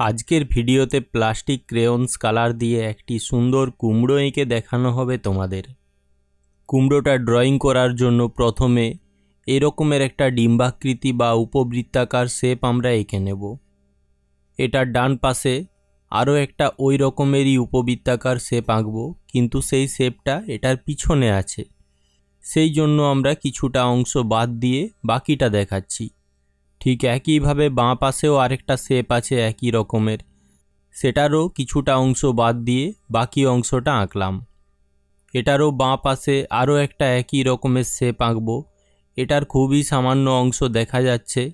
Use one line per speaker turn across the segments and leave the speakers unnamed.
আজকের ভিডিওতে plastic crayons colour দিয়ে একটি সুন্দর কুমড়ো এঁকে দেখানো হবে তোমাদের। কুমড়োটা ড্রয়িং করার জন্য প্রথমে এরকমের একটা ডিম্বাকৃতি বা উপবৃত্তাকার শেপ আমরা এঁকে নেব। এটার ডান পাশে আরও একটা ওই রকমেরই উপবৃত্তাকার শেপ আঁকবো, কিন্তু সেই শেপটা এটার পিছনে আছে। সেই জন্য আমরা কিছুটা অংশ বাদ দিয়ে বাকিটা দেখাচ্ছি। ঠিক একইভাবে বাঁ পাশেও আরেকটা শেপ আছে একই রকমের। সেটারও কিছুটা অংশ বাদ দিয়ে বাকি অংশটা আঁকলাম। এটারও বাঁ পাশে আরও একটা একই রকমের শেপ আঁকবো। এটার খুবই সামান্য অংশ দেখা যাচ্ছে।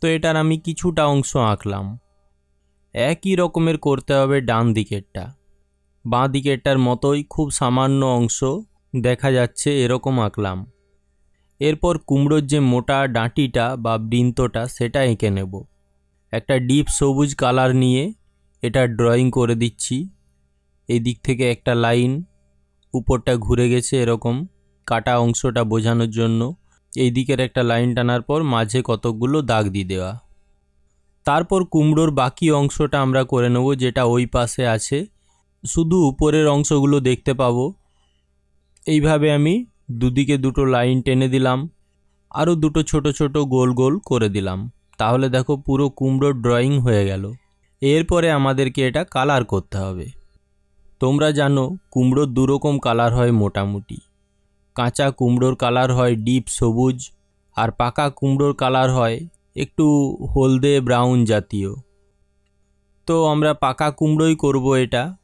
তো এটার আমি কিছুটা অংশ আঁকলাম। একই রকমের করতে হবে ডান দিকেরটা। বাঁ দিকেরটার মতোই খুব সামান্য অংশ দেখা যাচ্ছে, এরকম আঁকলাম। এরপর কুমড়োর যে মোটা ডাঁটিটা বা বৃন্তটা সেটা এঁকে নেব। একটা ডিপ সবুজ কালার নিয়ে এটা ড্রয়িং করে দিচ্ছি। এই দিক থেকে একটা লাইন, উপরটা ঘুরে গেছে এরকম কাটা অংশটা বোঝানোর জন্য। এই দিকের একটা লাইন টানার পর মাঝে কতকগুলো দাগ দিয়ে দেওয়া। তারপর কুমড়োর বাকি অংশটা আমরা করে নেব যেটা ওই পাশে আছে। শুধু উপরের অংশগুলো দেখতে পাবো। এইভাবে আমি দুদিকে দুটো লাইন টেনে দিলাম, আরও দুটো ছোট ছোট গোল গোল করে দিলাম। তাহলে দেখো পুরো কুমড়োর ড্রয়িং হয়ে গেল। এরপরে আমাদেরকে এটা কালার করতে হবে। তোমরা জানো কুমড়োর দুরকম কালার হয় মোটামুটি। কাঁচা কুমড়োর কালার হয় ডিপ সবুজ, আর পাকা কুমড়োর কালার হয় একটু হলদে ব্রাউন জাতীয়। তো আমরা পাকা কুমড়োই করব এটা।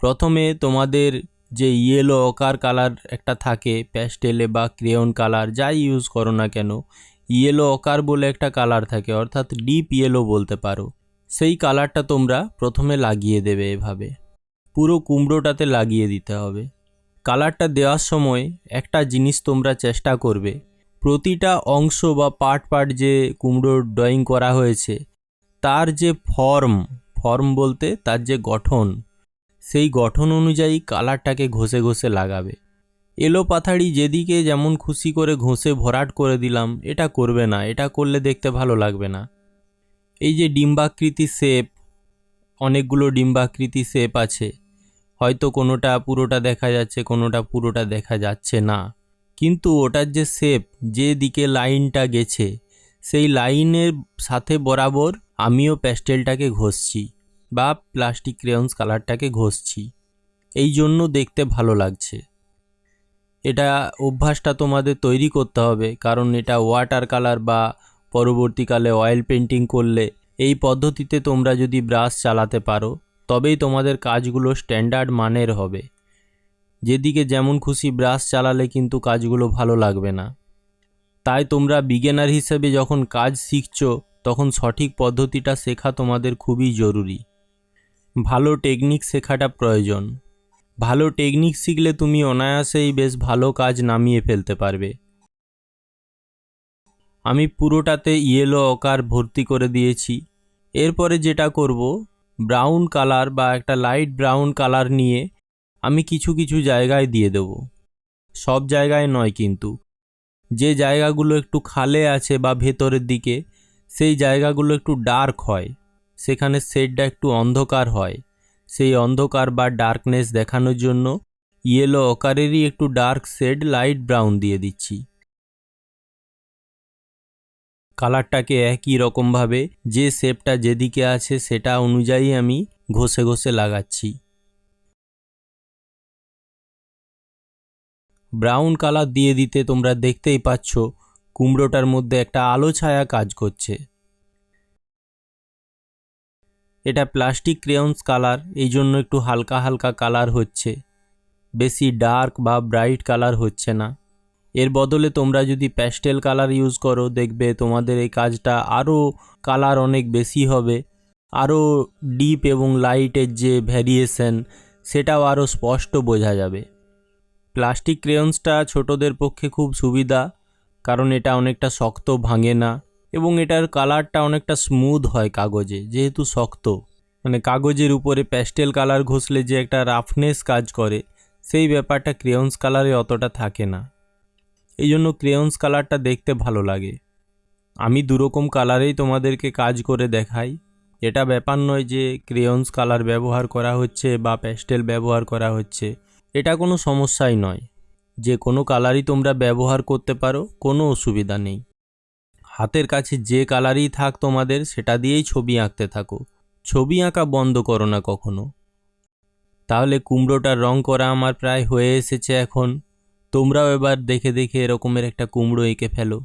প্রথমে তোমাদের যে ইয়েলো অকার কালার একটা থাকে প্যাস্টেলে বা ক্রেয়ন কালার যাই ইউজ করো না কেন ইয়েলো অকার বলে একটা কালার থাকে, অর্থাৎ ডিপ ইয়েলো বলতে পারো। সেই কালারটা তোমরা প্রথমে লাগিয়ে দেবে এভাবে। পুরো কুমড়োটাতে লাগিয়ে দিতে হবে। কালারটা দেওয়ার সময় একটা জিনিস তোমরা চেষ্টা করবে। প্রতিটা অংশ বা পার্ট পার্ট যে কুমড়োর ড্রয়িং করা হয়েছে, তার যে ফর্ম ফর্ম বলতে তার যে গঠন সেই গঠন অনুযায়ী কালারটাকে ঘষে ঘষে লাগাবে। এলো পাথাড়ি যেদিকে যেমন খুশি করে ঘষে ভরাট করে দিলাম, এটা করবে না, এটা করলে দেখতে ভালো লাগবে না। এই যে ডিম্বাকৃতি শেপ, অনেকগুলো ডিম্বাকৃতি শেপ আছে। হয়তো কোনোটা পুরোটা দেখা যাচ্ছে, কোনোটা পুরোটা দেখা যাচ্ছে না। কিন্তু ওটার যে শেপ, যে দিকে লাইনটা গেছে, সেই লাইনের সাথে বরাবর আমিও প্যাস্টেলটাকে ঘষছি। বা প্লাস্টিক ক্রেয়ন্স কালারটাকে ঘষছি। এই জন্য দেখতে ভালো লাগছে। এটা অভ্যাসটা তোমাদের তৈরি করতে হবে, কারণ এটা ওয়াটার কালার বা পরবর্তীকালে অয়েল পেন্টিং করলে এই পদ্ধতিতে তোমরা যদি ব্রাশ চালাতে পারো, তবেই তোমাদের কাজগুলো স্ট্যান্ডার্ড মানের হবে। যেদিকে যেমন খুশি ব্রাশ চালালে কিন্তু কাজগুলো ভালো লাগবে না। তাই তোমরা বিগিনার হিসেবে যখন কাজ শিখছো, তখন সঠিক পদ্ধতিটা শেখা তোমাদের খুবই জরুরি। ভালো টেকনিক শেখাটা প্রয়োজন। ভালো টেকনিক শিখলে তুমি অনায়াসেই বেশ ভালো কাজ নামিয়ে ফেলতে পারবে। আমি পুরোটাতে ইয়েলো অকার ভর্তি করে দিয়েছি। এরপরে যেটা করব ব্রাউন কালার বা একটা লাইট ব্রাউন কালার নিয়ে আমি কিছু কিছু জায়গায় দিয়ে দেব। সব জায়গায় নয় কিন্তু। যে জায়গাগুলো একটু খালে আছে বা ভেতরের দিকে, সেই জায়গাগুলো একটু ডার্ক হয়। সেখানে শেডটা একটু অন্ধকার হয়। সেই অন্ধকার বা ডার্কনেস দেখানোর জন্য ইয়েলো অকারেরই একটু ডার্ক শেড লাইট ব্রাউন দিয়ে দিচ্ছি। কালারটাকে একই রকমভাবে যে শেপটা যেদিকে আছে সেটা অনুযায়ী আমি ঘষে ঘষে লাগাচ্ছি। ব্রাউন কালার দিয়ে দিতে তোমরা দেখতেই পাচ্ছ, কুমড়োটার মধ্যে একটা আলো ছায়া কাজ করছে। এটা প্লাস্টিক ক্রেয়ন্স কালার এই জন্য একটু হালকা হালকা কালার হচ্ছে। বেশি ডার্ক বা ব্রাইট কালার হচ্ছে না। এর বদলে তোমরা যদি প্যাস্টেল কালার ইউজ করো, দেখবে তোমাদের এই কাজটা আরও কালার অনেক বেশি হবে। আরও ডিপ এবং লাইটের যে ভ্যারিয়েশন সেটাও আরও স্পষ্ট বোঝা যাবে। প্লাস্টিক ক্রেয়ন্সটা ছোটদের পক্ষে খুব সুবিধা, কারণ এটা অনেকটা শক্ত ভাঙে না। এবং এটার কালারটা অনেকটা স্মুথ হয় কাগজে, যেহেতু শক্ত। মানে কাগজের উপরে প্যাস্টেল কালার ঘষলে যে একটা রাফনেস কাজ করে, সেই ব্যাপারটা ক্রেয়ন্স কালারে অতটা থাকে না। এই জন্য ক্রেয়ন্স কালারটা দেখতে ভালো লাগে। আমি দুরকম কালারেই তোমাদেরকে কাজ করে দেখাই। এটা ব্যাপার নয় যে ক্রেয়ন্স কালার ব্যবহার করা হচ্ছে বা প্যাস্টেল ব্যবহার করা হচ্ছে। এটা কোনো সমস্যাই নয়। যে কোনো কালারই তোমরা ব্যবহার করতে পারো, কোনো অসুবিধা নেই। হাতের কাছে যে কালারই থাক তোমাদের, সেটা দিয়েই ছবি আঁকতে থাকো। ছবি আঁকা বন্ধ করো না কখনো। তাহলে কুমড়োটার রং করা আমার প্রায় হয়ে এসেছে এখন। তোমরাও এবার দেখে দেখে এরকমের একটা কুমড়ো এঁকে ফেলো।